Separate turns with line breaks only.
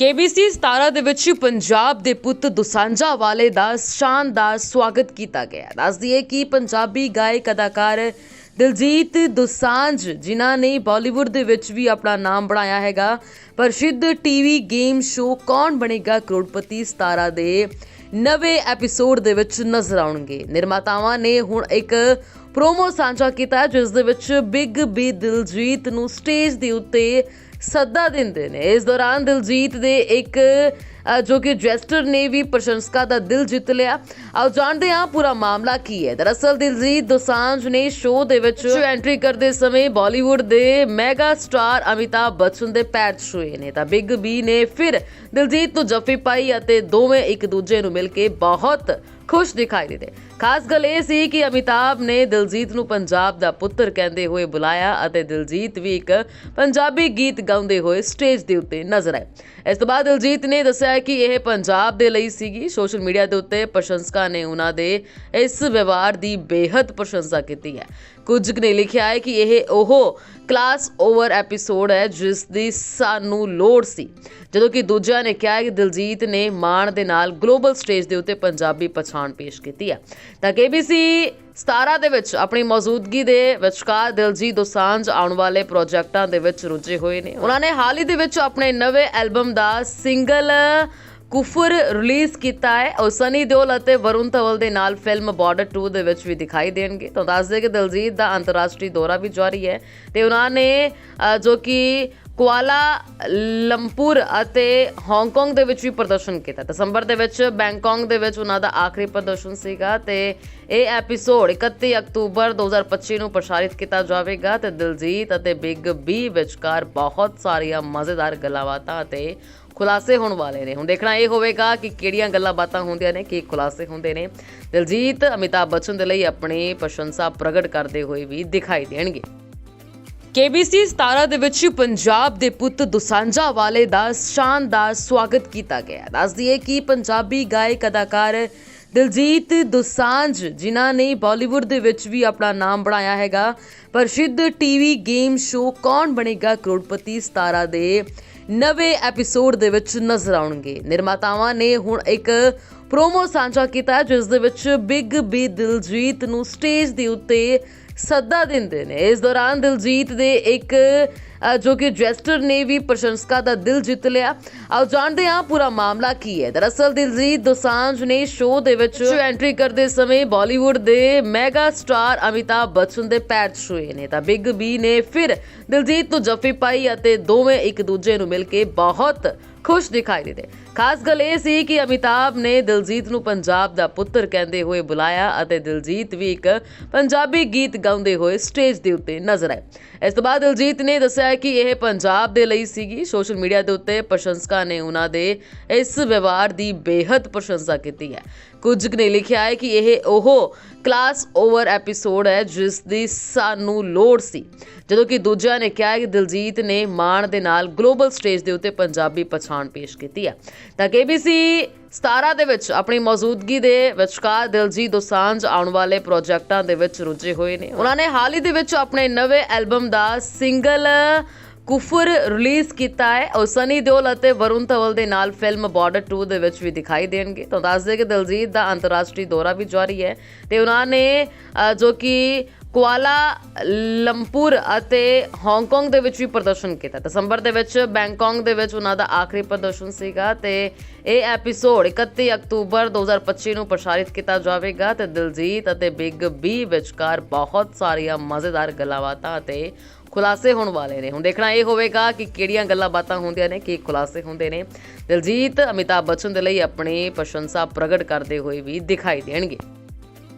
KBC 17 ਦੇ ਵਿੱਚ ਪੰਜਾਬ ਦੇ ਪੁੱਤ ਦੁਸਾਂਝਾ ਵਾਲੇ ਦਾ ਸ਼ਾਨਦਾਰ ਸਵਾਗਤ ਕੀਤਾ ਗਿਆ। ਦੱਸ ਦਈਏ ਕਿ ਪੰਜਾਬੀ ਗਾਇਕ, ਅਦਾਕਾਰ ਦਿਲਜੀਤ ਦੁਸਾਂਝ, ਜਿਨ੍ਹਾਂ ਨੇ ਬਾਲੀਵੁੱਡ ਦੇ ਵਿੱਚ ਵੀ ਆਪਣਾ ਨਾਮ ਬਣਾਇਆ ਹੈਗਾ, ਪ੍ਰਸਿੱਧ ਟੀਵੀ ਗੇਮ ਸ਼ੋਅ ਕੌਣ ਬਣੇਗਾ ਕਰੋੜਪਤੀ 17 ਦੇ ਨਵੇਂ ਐਪੀਸੋਡ ਦੇ ਵਿੱਚ ਨਜ਼ਰ ਆਉਣਗੇ। ਨਿਰਮਾਤਾਵਾਂ ਨੇ ਹੁਣ ਇੱਕ ਪ੍ਰੋਮੋ ਸਾਂਝਾ ਕੀਤਾ ਜਿਸ ਦੇ ਵਿੱਚ ਬਿਗ ਬੀ ਦਿਲਜੀਤ ਨੂੰ ਸਟੇਜ ਦੇ ਉੱਤੇ ਸੱਦਾ ਦਿੰਦੇ ਨੇ। ਇਸ ਦੌਰਾਨ ਦਿਲਜੀਤ ਦੇ ਇੱਕ ਜੋ ਕਿ ਜੈਸਟਰ ਨੇ ਵੀ ਪ੍ਰਸ਼ੰਸਕਾਂ ਦਾ ਦਿਲ ਜਿੱਤ ਲਿਆ। ਆਓ ਜਾਣਦੇ ਹਾਂ ਪੂਰਾ ਮਾਮਲਾ ਕੀ ਹੈ। ਦਰਅਸਲ ਦਿਲਜੀਤ ਦੋਸਾਂਝ ਨੇ ਸ਼ੋਅ ਦੇ ਵਿੱਚ ਐਂਟਰੀ ਕਰਦੇ ਸਮੇਂ ਬਾਲੀਵੁੱਡ ਦੇ ਮੈਗਾ ਸਟਾਰ ਅਮਿਤਾਭ ਬੱਚਨ ਦੇ ਪੈਰ ਛੂਏ ਨੇ। ਤਾਂ ਬਿਗ ਬੀ ਨੇ ਫਿਰ ਦਿਲਜੀਤ ਤੋਂ ਜੱਫੀ ਪਾਈ ਅਤੇ ਦੋਵੇਂ ਇੱਕ ਦੂਜੇ ਨੂੰ ਮਿਲ ਕੇ ਬਹੁਤ ਖੁਸ਼ ਦਿਖਾਈ ਦਿੱਤੇ ਖਾਸ ਗੱਲ ਇਹ ਸੀ ਕਿ ਅਮਿਤਾਭ ਨੇ ਦਿਲਜੀਤ ਨੂੰ ਪੰਜਾਬ ਦਾ ਪੁੱਤਰ ਕਹਿੰਦੇ ਹੋਏ ਬੁਲਾਇਆ ਅਤੇ ਦਿਲਜੀਤ ਵੀ ਇੱਕ ਪੰਜਾਬੀ ਗੀਤ ਗਾਉਂਦੇ ਹੋਏ ਸਟੇਜ ਦੇ ਉੱਤੇ ਨਜ਼ਰ ਆਏ। ਇਸ ਤੋਂ ਬਾਅਦ ਦਿਲਜੀਤ ਨੇ ਦੱਸਿਆ ਕਿ ਇਹ ਪੰਜਾਬ ਦੇ ਲਈ ਸੀਗੀ। ਸੋਸ਼ਲ ਮੀਡੀਆ ਦੇ ਉੱਤੇ ਪ੍ਰਸ਼ੰਸਕਾਂ ਨੇ ਉਹਨਾਂ ਦੇ ਇਸ ਵਿਵਹਾਰ ਦੀ ਬੇਹੱਦ ਪ੍ਰਸ਼ੰਸਾ ਕੀਤੀ ਹੈ। ਕੁਝ ਨੇ ਲਿਖਿਆ ਹੈ ਕਿ ਇਹ ਉਹ ਕਲਾਸ ਓਵਰ ਐਪੀਸੋਡ ਹੈ ਜਿਸ ਦੀ ਸਾਨੂੰ ਲੋੜ ਸੀ। ਜਦੋਂ ਕਿ ਦੂਜਿਆਂ ਨੇ ਕਿਹਾ ਕਿ ਦਿਲਜੀਤ ਨੇ ਮਾਣ ਦੇ ਨਾਲ ਗਲੋਬਲ ਸਟੇਜ ਦੇ ਉੱਤੇ ਪੰਜਾਬੀ ਪਛਾਣ ਪੇਸ਼ ਕੀਤੀ ਹੈ। ਤਾਂ KBC 17 ਦੇ ਵਿੱਚ ਆਪਣੀ ਮੌਜੂਦਗੀ ਦੇ ਵਿਚਕਾਰ ਦਿਲਜੀਤ ਦੋਸਾਂਝ ਆਉਣ ਵਾਲੇ ਪ੍ਰੋਜੈਕਟਾਂ ਦੇ ਵਿੱਚ ਰੁੱਝੇ ਹੋਏ ਨੇ। ਉਹਨਾਂ ਨੇ ਹਾਲ ਹੀ ਦੇ ਵਿੱਚ ਆਪਣੇ ਨਵੇਂ ਐਲਬਮ ਦਾ ਸਿੰਗਲ ਕੁਫਰ ਰਿਲੀਜ਼ ਕੀਤਾ ਹੈ। ਔਰ ਸਨੀ ਦਿਓਲ ਅਤੇ ਵਰੁਣ ਧਵਲ ਦੇ ਨਾਲ ਫਿਲਮ ਬਾਰਡਰ 2 ਦੇ ਵਿੱਚ ਵੀ ਦਿਖਾਈ ਦੇਣਗੇ। ਤਾਂ ਦੱਸ ਦੇ ਕਿ ਦਿਲਜੀਤ ਦਾ ਅੰਤਰਰਾਸ਼ਟਰੀ ਦੌਰਾ ਵੀ ਜਾਰੀ ਹੈ ਤੇ ਉਹਨਾਂ ਨੇ ਜੋ ਕਿ ਕੁਆਲਾ, ਲੰਪੁਰ ਅਤੇ ਹਾਂਗਕਾਂਗ ਦੇ ਵਿੱਚ ਵੀ ਪ੍ਰਦਰਸ਼ਨ ਕੀਤਾ। ਦਸੰਬਰ ਦੇ ਵਿੱਚ ਬੈਂਕਾਕ ਦੇ ਵਿੱਚ ਉਹਨਾਂ ਦਾ ਆਖਰੀ ਪ੍ਰਦਰਸ਼ਨ ਸੀਗਾ ਤੇ ਇਹ ਐਪੀਸੋਡ 31 ਅਕਤੂਬਰ 2025 ਨੂੰ ਪ੍ਰਸਾਰਿਤ ਕੀਤਾ ਜਾਵੇਗਾ ਤੇ ਦਿਲਜੀਤ ਅਤੇ ਬਿਗ ਬੀ ਵਿਚਕਾਰ ਬਹੁਤ ਸਾਰੀਆਂ ਮਜ਼ੇਦਾਰ ਗੱਲਾਂਬਾਤਾਂ ਅਤੇ ਖੁਲਾਸੇ ਹੋਣ ਵਾਲੇ ਨੇ। ਹੁਣ ਦੇਖਣਾ ਇਹ ਹੋਵੇਗਾ ਕਿ ਕਿਹੜੀਆਂ ਗੱਲਾਂ ਬਾਤਾਂ ਹੁੰਦੀਆਂ ਨੇ, ਕੀ ਖੁਲਾਸੇ ਹੁੰਦੇ ਨੇ। ਦਿਲਜੀਤ, ਅਮਿਤਾਭ ਬੱਚਨ ਦੇ ਲਈ ਆਪਣੀ ਪ੍ਰਸ਼ੰਸਾ ਪ੍ਰਗਟ ਕਰਦੇ ਹੋਏ ਵੀ ਦਿਖਾਈ ਦੇਣਗੇ। KBC 17 ਦੇ ਵਿੱਚ ਪੰਜਾਬ ਦੇ ਪੁੱਤ ਦੁਸਾਂਝਾ ਵਾਲੇ ਦਾ ਸ਼ਾਨਦਾਰ ਸਵਾਗਤ ਕੀਤਾ ਗਿਆ ਦੱਸ ਦਈਏ ਕਿ ਪੰਜਾਬੀ ਗਾਇਕ ਅਦਾਕਾਰ ਦਿਲਜੀਤ ਦੁਸਾਂਝ ਜਿਨ੍ਹਾਂ ਨੇ ਬਾਲੀਵੁੱਡ ਦੇ ਵਿੱਚ ਵੀ ਆਪਣਾ ਨਾਮ ਬਣਾਇਆ ਹੈਗਾ, ਪ੍ਰਸਿੱਧ ਟੀਵੀ ਗੇਮ ਸ਼ੋਅ ਕੌਣ ਬਣੇਗਾ ਕਰੋੜਪਤੀ 17 ਦੇ ਨਵੇਂ ਐਪੀਸੋਡ ਦੇ ਵਿੱਚ ਨਜ਼ਰ ਆਉਣਗੇ। ਨਿਰਮਾਤਾਵਾਂ ਨੇ ਹੁਣ ਇੱਕ ਪ੍ਰੋਮੋ ਸਾਂਝਾ ਕੀਤਾ ਜਿਸ ਦੇ ਵਿੱਚ ਬਿਗ ਬੀ ਦਿਲਜੀਤ ਨੂੰ ਸਟੇਜ ਦੇ ਉੱਤੇ ਸੱਦਾ ਦਿੰਦੇ ਨੇ। ਇਸ ਦੌਰਾਨ ਦਿਲਜੀਤ ਦੇ ਇੱਕ ਜੋ ਕਿ ਜੈਸਟਰ ਨੇ ਵੀ ਪ੍ਰਸ਼ੰਸਕਾਂ ਦਾ ਦਿਲ ਜਿੱਤ ਲਿਆ। ਆਓ ਜਾਣਦੇ ਹਾਂ ਪੂਰਾ ਮਾਮਲਾ ਕੀ ਹੈ। ਦਰਅਸਲ ਦਿਲਜੀਤ ਦੋਸਾਂਝ ਨੇ ਸ਼ੋਅ ਦੇ ਵਿੱਚ ਐਂਟਰੀ ਕਰਦੇ ਸਮੇਂ ਬਾਲੀਵੁੱਡ ਦੇ ਮੈਗਾ ਸਟਾਰ ਅਮਿਤਾਭ ਬੱਚਨ ਦੇ ਪੈਰ ਛੂਏ ਨੇ। ਤਾਂ ਬਿਗ ਬੀ ਨੇ ਫਿਰ ਦਿਲਜੀਤ ਤੋਂ ਜੱਫੀ ਪਾਈ ਅਤੇ ਦੋਵੇਂ ਇੱਕ ਦੂਜੇ ਨੂੰ ਮਿਲ ਕੇ ਬਹੁਤ ਖੁਸ਼ ਦਿਖਾਈ ਦਿੱਤੇ। ਖਾਸ ਗੱਲ ਇਹ ਸੀ ਕਿ ਅਮਿਤਾਭ ਨੇ ਦਿਲਜੀਤ ਨੂੰ ਪੰਜਾਬ ਦਾ ਪੁੱਤਰ ਕਹਿੰਦੇ ਹੋਏ ਬੁਲਾਇਆ ਅਤੇ ਦਿਲਜੀਤ ਵੀ ਇੱਕ ਪੰਜਾਬੀ ਗੀਤ ਗਾਉਂਦੇ ਹੋਏ ਸਟੇਜ ਦੇ ਉੱਤੇ ਨਜ਼ਰ ਆਏ। ਇਸ ਤੋਂ ਬਾਅਦ ਦਿਲਜੀਤ ਨੇ ਦੱਸਿਆ ਕਿ ਇਹ ਪੰਜਾਬ ਦੇ ਲਈ ਸੀਗੀ। ਸੋਸ਼ਲ ਮੀਡੀਆ ਦੇ ਉੱਤੇ ਪ੍ਰਸ਼ੰਸਕਾਂ ਨੇ ਉਹਨਾਂ ਦੇ ਇਸ ਵਿਵਹਾਰ ਦੀ ਬੇਹੱਦ ਪ੍ਰਸ਼ੰਸਾ ਕੀਤੀ ਹੈ। ਕੁਝ ਨੇ ਲਿਖਿਆ ਹੈ ਕਿ ਇਹ ਉਹ ਕਲਾਸ ਓਵਰ ਐਪੀਸੋਡ ਹੈ ਜਿਸ ਦੀ ਸਾਨੂੰ ਲੋੜ ਸੀ। ਜਦੋਂ ਕਿ ਦੂਜਿਆਂ ਨੇ ਕਿਹਾ ਕਿ ਦਿਲਜੀਤ ਨੇ ਮਾਣ ਦੇ ਨਾਲ ਗਲੋਬਲ ਸਟੇਜ ਦੇ ਉੱਤੇ ਪੰਜਾਬੀ ਪਛਾਣ ਪੇਸ਼ ਕੀਤੀ ਹੈ। ਤਾਂ KBC 17 ਦੇ ਵਿੱਚ ਆਪਣੀ ਮੌਜੂਦਗੀ ਦੇ ਵਿਚਕਾਰ ਦਿਲਜੀਤ ਦੋਸਾਂਝ ਆਉਣ ਵਾਲੇ ਪ੍ਰੋਜੈਕਟਾਂ ਦੇ ਵਿੱਚ ਰੁੱਝੇ ਹੋਏ ਨੇ। ਉਹਨਾਂ ਨੇ ਹਾਲ ਹੀ ਦੇ ਵਿੱਚ ਆਪਣੇ ਨਵੇਂ ਐਲਬਮ ਦਾ ਸਿੰਗਲ ਕੁਫਰ ਰਿਲੀਜ਼ ਕੀਤਾ ਹੈ। ਔਰ ਸਨੀ ਦਿਓਲ ਅਤੇ ਵਰੁਣ ਧਵਲ ਦੇ ਨਾਲ ਫਿਲਮ ਬਾਰਡਰ 2 ਦੇ ਵਿੱਚ ਵੀ ਦਿਖਾਈ ਦੇਣਗੇ। ਤਾਂ ਦੱਸ ਦੇ ਕਿ ਦਿਲਜੀਤ ਦਾ ਅੰਤਰਰਾਸ਼ਟਰੀ ਦੌਰਾ ਵੀ ਜਾਰੀ ਹੈ ਤੇ ਉਹਨਾਂ ਨੇ ਜੋ ਕਿ ਕੁਆਲਾ ਲੰਪੁਰ ਅਤੇ ਹਾਂਗਕਾਂਗ ਦੇ ਵਿੱਚ ਵੀ ਪ੍ਰਦਰਸ਼ਨ ਕੀਤਾ। ਦਸੰਬਰ ਦੇ ਵਿੱਚ ਬੈਂਕਾਕ ਦੇ ਵਿੱਚ ਉਹਨਾਂ ਦਾ ਆਖਰੀ ਪ੍ਰਦਰਸ਼ਨ ਸੀਗਾ ਤੇ ਇਹ ਐਪੀਸੋਡ 31 ਅਕਤੂਬਰ 2025 ਨੂੰ ਪ੍ਰਸਾਰਿਤ ਕੀਤਾ ਜਾਵੇਗਾ ਤੇ ਦਿਲਜੀਤ ਅਤੇ ਬਿਗ ਬੀ ਵਿਚਕਾਰ ਬਹੁਤ ਸਾਰੀਆਂ ਮਜ਼ੇਦਾਰ ਗੱਲਾਂਬਾਤਾਂ ਅਤੇ ਖੁਲਾਸੇ ਹੋਣ ਵਾਲੇ ਨੇ। ਹੁਣ ਦੇਖਣਾ ਇਹ ਹੋਵੇਗਾ ਕਿ ਕਿਹੜੀਆਂ ਗੱਲਾਂ ਬਾਤਾਂ ਹੁੰਦੀਆਂ ਨੇ, ਕੀ ਖੁਲਾਸੇ ਹੁੰਦੇ ਨੇ। ਦਿਲਜੀਤ, ਅਮਿਤਾਭ ਬੱਚਨ ਦੇ ਲਈ ਆਪਣੀ ਪ੍ਰਸ਼ੰਸਾ ਪ੍ਰਗਟ ਕਰਦੇ ਹੋਏ ਵੀ ਦਿਖਾਈ ਦੇਣਗੇ।